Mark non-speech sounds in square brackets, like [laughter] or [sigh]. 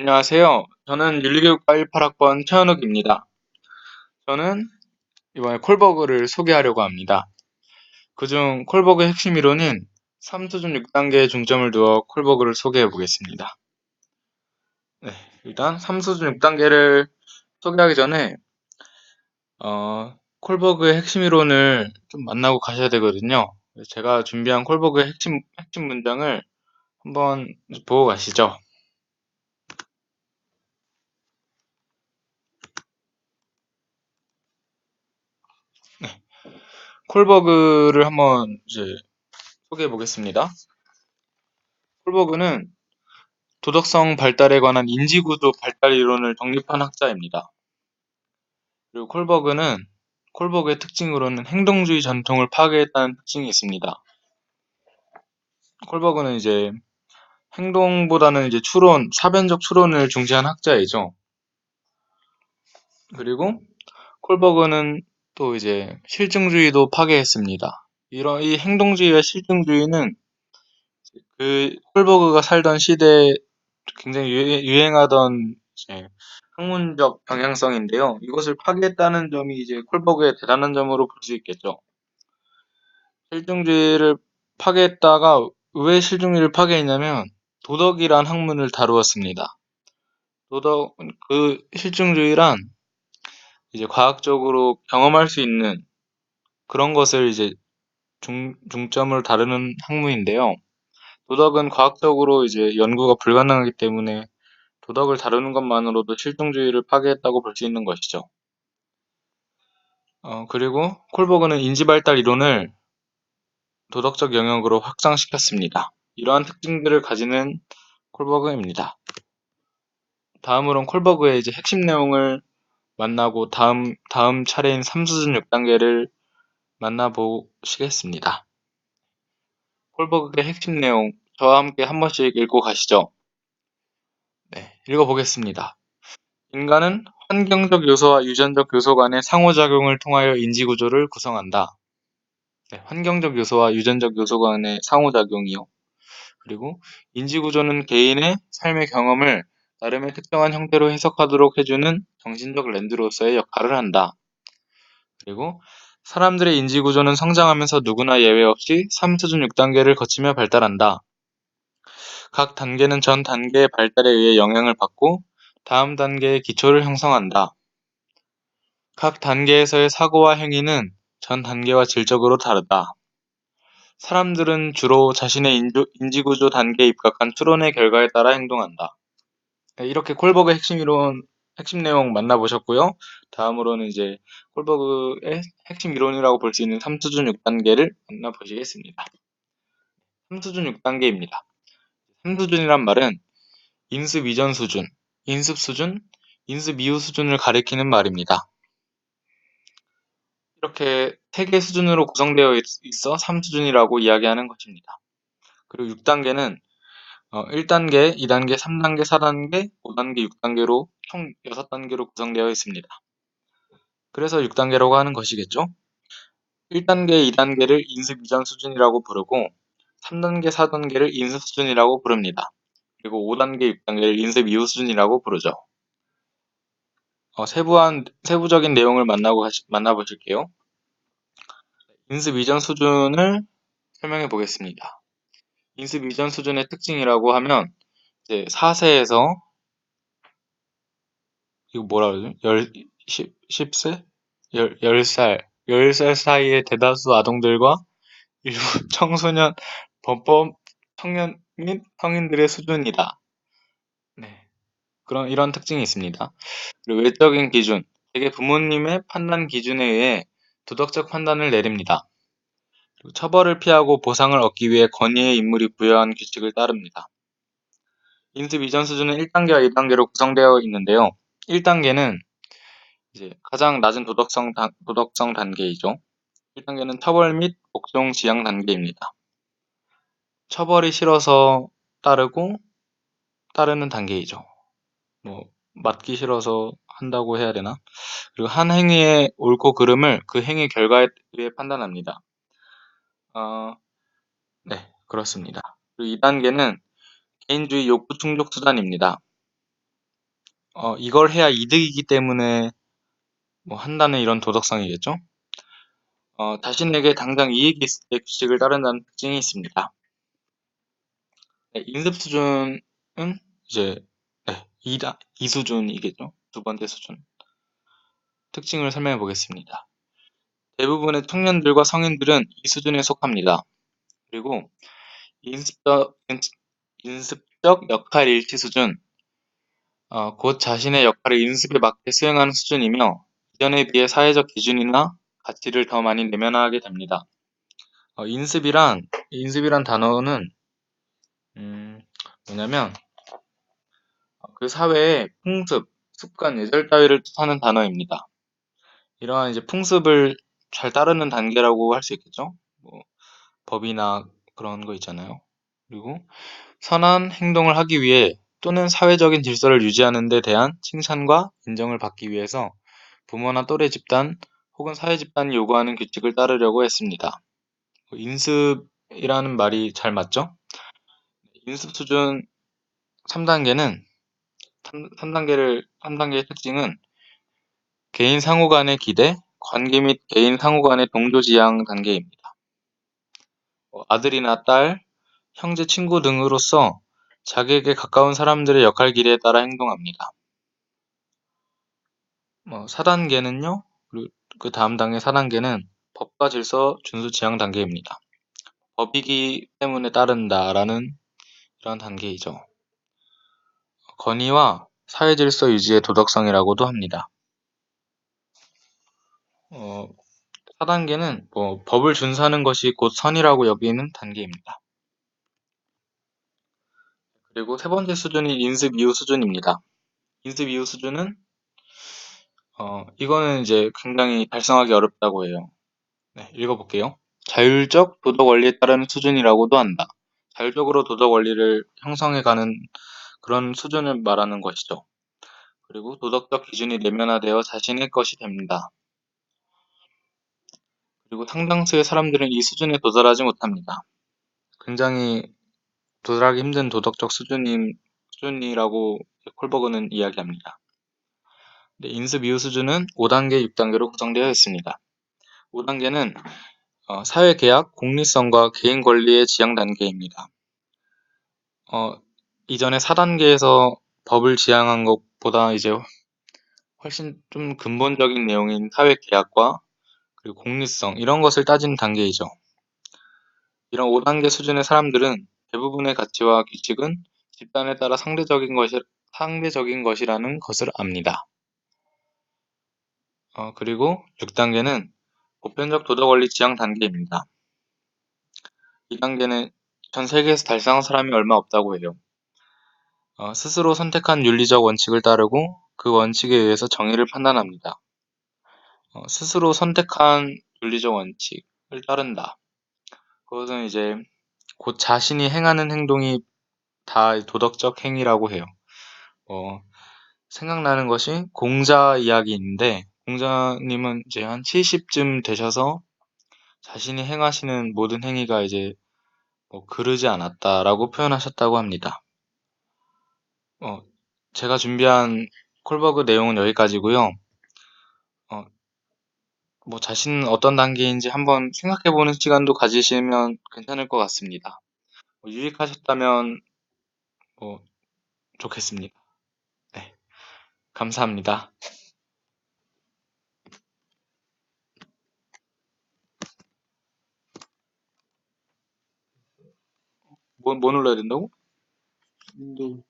안녕하세요. 저는 윤리교육과 18학번 최현욱입니다. 저는 이번에 콜버그를 소개하려고 합니다. 그중 콜버그의 핵심 이론인 3수준 6단계에 중점을 두어 콜버그를 소개해 보겠습니다. 네, 일단 3수준 6단계를 소개하기 전에 어, 콜버그의 핵심 이론을 좀 만나고 가셔야 되거든요. 제가 준비한 콜버그의 핵심, 핵심 문장을 한번 보고 가시죠. 콜버그를 한번 이제 소개해 보겠습니다. 콜버그는 도덕성 발달에 관한 인지구조 발달 이론을 정립한 학자입니다. 그리고 콜버그는 콜버그의 특징으로는 행동주의 전통을 파괴했다는 특징이 있습니다. 콜버그는 이제 행동보다는 이제 추론, 사변적 추론을 중시한 학자이죠. 그리고 콜버그는 또 이제 실증주의도 파괴했습니다. 이런 이 행동주의와 실증주의는 그 콜버그가 살던 시대에 굉장히 유행하던 이제 학문적 방향성인데요. 이것을 파괴했다는 점이 이제 콜버그의 대단한 점으로 볼 수 있겠죠. 실증주의를 파괴했다가 왜 실증주의를 파괴했냐면 도덕이란 학문을 다루었습니다. 도덕 그 실증주의란 이제 과학적으로 경험할 수 있는 그런 것을 이제 중, 중점을 다루는 학문인데요. 도덕은 과학적으로 이제 연구가 불가능하기 때문에 도덕을 다루는 것만으로도 실증주의를 파괴했다고 볼 수 있는 것이죠. 어, 그리고 콜버그는 인지발달 이론을 도덕적 영역으로 확장시켰습니다. 이러한 특징들을 가지는 콜버그입니다. 다음으론 콜버그의 이제 핵심 내용을 만나고 다음 다음 차례인 3수준 6단계를 만나보시겠습니다. 콜버그의 핵심 내용 저와 함께 한 번씩 읽고 가시죠. 네, 읽어보겠습니다. 인간은 환경적 요소와 유전적 요소 간의 상호작용을 통하여 인지구조를 구성한다. 네, 환경적 요소와 유전적 요소 간의 상호작용이요. 그리고 인지구조는 개인의 삶의 경험을 나름의 특정한 형태로 해석하도록 해주는 정신적 렌즈로서의 역할을 한다. 그리고 사람들의 인지구조는 성장하면서 누구나 예외 없이 3수준 6단계를 거치며 발달한다. 각 단계는 전 단계의 발달에 의해 영향을 받고 다음 단계의 기초를 형성한다. 각 단계에서의 사고와 행위는 전 단계와 질적으로 다르다. 사람들은 주로 자신의 인지구조 단계에 입각한 추론의 결과에 따라 행동한다. 네, 이렇게 콜버그의 핵심 이론, 핵심 내용 만나보셨고요. 다음으로는 이제 콜버그의 핵심 이론이라고 볼 수 있는 3수준 6단계를 만나보시겠습니다. 3수준 6단계입니다. 3수준이란 말은 인습 이전 수준, 인습 수준, 인습 이후 수준을 가리키는 말입니다. 이렇게 세개 수준으로 구성되어 있어 3수준이라고 이야기하는 것입니다. 그리고 6단계는 1단계, 2단계, 3단계, 4단계, 5단계, 6단계로 총 6단계로 구성되어 있습니다. 그래서 6단계라고 하는 것이겠죠. 1단계, 2단계를 인습 이전 수준이라고 부르고 3단계, 4단계를 인습 수준이라고 부릅니다. 그리고 5단계, 6단계를 인습 이후 수준이라고 부르죠. 어, 세부한, 세부적인 내용을 만나고, 만나보실게요. 인습 이전 수준을 설명해 보겠습니다. 인습 이전 수준의 특징이라고 하면, 이제 4세에서, 이거 뭐라 그러죠? 10, 10 세? 10, 10살, 10살 사이의 대다수 아동들과 일부 [laughs] 청소년, 범법 청년 및 성인들의 수준이다. 네. 그런, 이런 특징이 있습니다. 그리고 외적인 기준, 대개 부모님의 판단 기준에 의해 도덕적 판단을 내립니다. 처벌을 피하고 보상을 얻기 위해 권위의 인물이 부여한 규칙을 따릅니다. 인습 이전 수준은 1단계와 2단계로 구성되어 있는데요. 1단계는 이제 가장 낮은 도덕성, 단, 도덕성 단계이죠. 1단계는 처벌 및 복종 지향 단계입니다. 처벌이 싫어서 따르고 따르는 단계이죠. 뭐 맞기 싫어서 한다고 해야 되나? 그리고 한 행위의 옳고 그름을 그 행위 결과에 의해 판단합니다. 어, 네, 그렇습니다. 그리고 2단계는 개인주의 욕구 충족 수단입니다. 어, 이걸 해야 이득이기 때문에 뭐 한다는 이런 도덕성이겠죠? 어, 자신에게 당장 이익이 있을 때 규칙을 따른다는 특징이 있습니다. 네, 인습 수준은 이제 네, 2다, 2수준이겠죠? 두 번째 수준. 특징을 설명해 보겠습니다. 대부분의 청년들과 성인들은 이 수준에 속합니다. 그리고 인습적, 인습적 역할 일치 수준, 어, 곧 자신의 역할을 인습에 맞게 수행하는 수준이며 이전에 비해 사회적 기준이나 가치를 더 많이 내면화하게 됩니다. 어, 인습이란 인습이란 단어는 음, 뭐냐면 그 사회의 풍습, 습관, 예절 따위를 뜻하는 단어입니다. 이러한 이제 풍습을 잘 따르는 단계라고 할 수 있겠죠. 뭐 법이나 그런 거 있잖아요. 그리고 선한 행동을 하기 위해 또는 사회적인 질서를 유지하는 데 대한 칭찬과 인정을 받기 위해서 부모나 또래 집단 혹은 사회 집단이 요구하는 규칙을 따르려고 했습니다. 인습이라는 말이 잘 맞죠? 인습 수준 3단계는 3 단계를 3단계의 특징은 개인 상호 간의 기대, 관계 및 개인 상호 간의 동조지향 단계입니다. 어, 아들이나 딸, 형제, 친구 등으로서 자기에게 가까운 사람들의 역할 기대에 따라 행동합니다. 뭐 4단계는요. 그 다음 단계 4단계는 법과 질서 준수 지향 단계입니다. 법이기 때문에 따른다라는 이런 단계이죠. 건의와 사회 질서 유지의 도덕성이라고도 합니다. 어, 4단계는 뭐 법을 준수하는 것이 곧 선이라고 여기는 단계입니다. 그리고 세 번째 수준이 인습 이후 수준입니다. 인습 이후 수준은 어, 이거는 이제 굉장히 달성하기 어렵다고 해요. 네, 읽어볼게요. 자율적 도덕 원리에 따르는 수준이라고도 한다. 자율적으로 도덕 원리를 형성해가는 그런 수준을 말하는 것이죠. 그리고 도덕적 기준이 내면화되어 자신의 것이 됩니다. 그리고 상당수의 사람들은 이 수준에 도달하지 못합니다. 굉장히 도달하기 힘든 도덕적 수준인, 수준이라고 콜버그는 이야기합니다. 네, 인습 이후 수준은 5단계, 6단계로 구성되어 있습니다. 5단계는 어, 사회계약, 공리성과 개인 권리의 지향 단계입니다. 어, 이전에 4단계에서 법을 지향한 것보다 이제 훨씬 좀 근본적인 내용인 사회계약과 그리고 공리성 이런 것을 따지는 단계이죠. 이런 5단계 수준의 사람들은 대부분의 가치와 규칙은 집단에 따라 상대적인 것이, 상대적인 것이라는 것을 압니다. 어, 그리고 6단계는 보편적 도덕 원리 지향 단계입니다. 이 단계는 전 세계에서 달성한 사람이 얼마 없다고 해요. 어, 스스로 선택한 윤리적 원칙을 따르고 그 원칙에 의해서 정의를 판단합니다. 어, 스스로 선택한 윤리적 원칙을 따른다. 그것은 이제 곧 자신이 행하는 행동이 다 도덕적 행위라고 해요. 어, 생각나는 것이 공자 이야기인데 공자님은 이제 한 70쯤 되셔서 자신이 행하시는 모든 행위가 이제 뭐 그르지 않았다라고 표현하셨다고 합니다. 어, 제가 준비한 콜버그 내용은 여기까지고요. 어, 뭐 자신은 어떤 단계인지 한번 생각해 보는 시간도 가지시면 괜찮을 것 같습니다. 뭐 유익하셨다면 뭐 좋겠습니다. 네, 감사합니다. 뭐, 뭐 눌러야 된다고? 윈도우